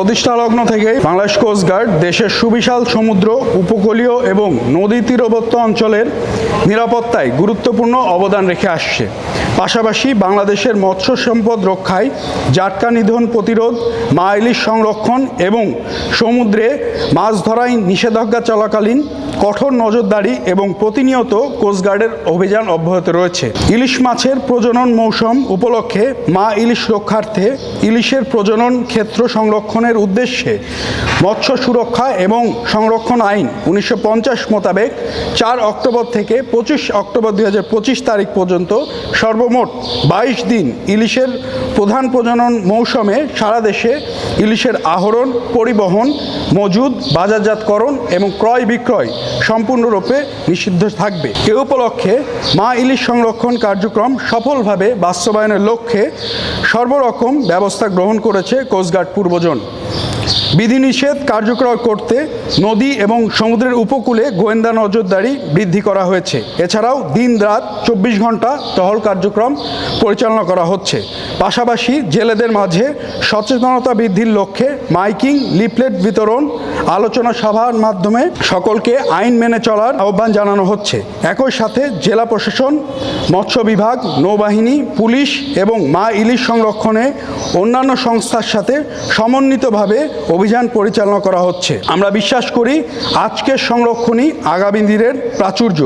প্রতিষ্ঠা লগ্ন থেকেই বাংলাদেশ কোস্টগার্ড দেশের সুবিশাল সমুদ্র, উপকূলীয় এবং নদী তীরবর্তী অঞ্চলের নিরাপত্তায় গুরুত্বপূর্ণ অবদান রেখে আসছে। পাশাপাশি বাংলাদেশের মৎস্য সম্পদ রক্ষায় জাটকা নিধন প্রতিরোধ, মা ইলিশ সংরক্ষণ এবং সমুদ্রে মাছ ধরায় নিষেধাজ্ঞা চলাকালীন কঠোর নজরদারি এবং প্রতিনিয়ত কোস্টগার্ডের অভিযান অব্যাহত রয়েছে। ইলিশ মাছের প্রজনন মৌসুম উপলক্ষে মা ইলিশ রক্ষার্থে ইলিশের প্রজনন ক্ষেত্র সংরক্ষণের উদ্দেশ্যে মৎস্য সুরক্ষা এবং সংরক্ষণ আইন উনিশশো পঞ্চাশ মোতাবেক চার অক্টোবর থেকে পঁচিশ অক্টোবর দুই হাজার পঁচিশ তারিখ পর্যন্ত সর্বমোট বাইশ দিন ইলিশের প্রধান প্রজনন মৌসুমে সারা দেশে ইলিশের আহরণ, পরিবহন মজুদ, বাজারজাতকরণ এবং ক্রয় বিক্রয় সম্পূর্ণরূপে নিষিদ্ধ থাকবে। এ উপলক্ষে মা ইলিশ সংরক্ষণ কার্যক্রম সফলভাবে বাস্তবায়নের লক্ষ্যে সর্বরকম ব্যবস্থা গ্রহণ করেছে কোস্টগার্ড পূর্বজন। বিধিনিষেধ কার্যকর করতে নদী এবং সমুদ্রের উপকূলে গোয়েন্দা নজরদারি বৃদ্ধি করা হয়েছে। এছাড়াও দিন রাত চব্বিশ ঘণ্টা টহল কার্যক্রম পরিচালনা করা হচ্ছে। পাশাপাশি জেলেদের মাঝে সচেতনতা বৃদ্ধির লক্ষ্যে মাইকিং, লিফলেট বিতরণ, আলোচনা সভার মাধ্যমে সকলকে আইন মেনে চলার আহ্বান জানানো হচ্ছে। একই সাথে জেলা প্রশাসন, মৎস্য বিভাগ, নৌবাহিনী, পুলিশ এবং মা ইলিশ সংরক্ষণে অন্যান্য সংস্থার সাথে সমন্বিতভাবে অভিযান পরিচালনা করা হচ্ছে। আমরা বিশ্বাস করি আজকের সংরক্ষণই আগামী দিনের প্রাচুর্য।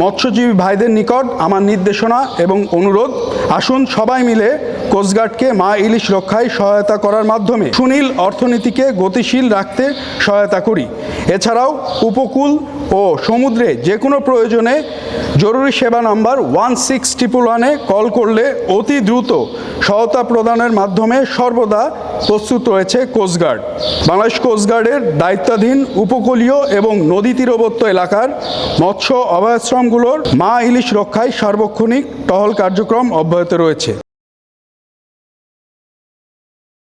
মৎস্যজীবী ভাইদের নিকট আমার নির্দেশনা এবং অনুরোধ, আসুন সবাই মিলে কোস্টগার্ডকে মা ইলিশ রক্ষায় সহায়তা করার মাধ্যমে সুনীল অর্থনীতিকে গতিশীল রাখতে সহায়তা করি। এছাড়াও উপকূল ও সমুদ্রে যে কোনো প্রয়োজনে জরুরি সেবা নাম্বার ওয়ান সিক্স ট্রিপল ওয়ানে কল করলে অতি দ্রুত সহায়তা প্রদানের মাধ্যমে সর্বদা প্রস্তুত রয়েছে কোস্টগার্ড বাংলাদেশ কোস্টগার্ডের দায়িত্বাধীন উপকূলীয় এবং নদী তীরবর্তী এলাকার মৎস্য অভয়াশ্রমগুলোর মা ইলিশ রক্ষায় সার্বক্ষণিক টহল কার্যক্রম অব্যাহত রয়েছে।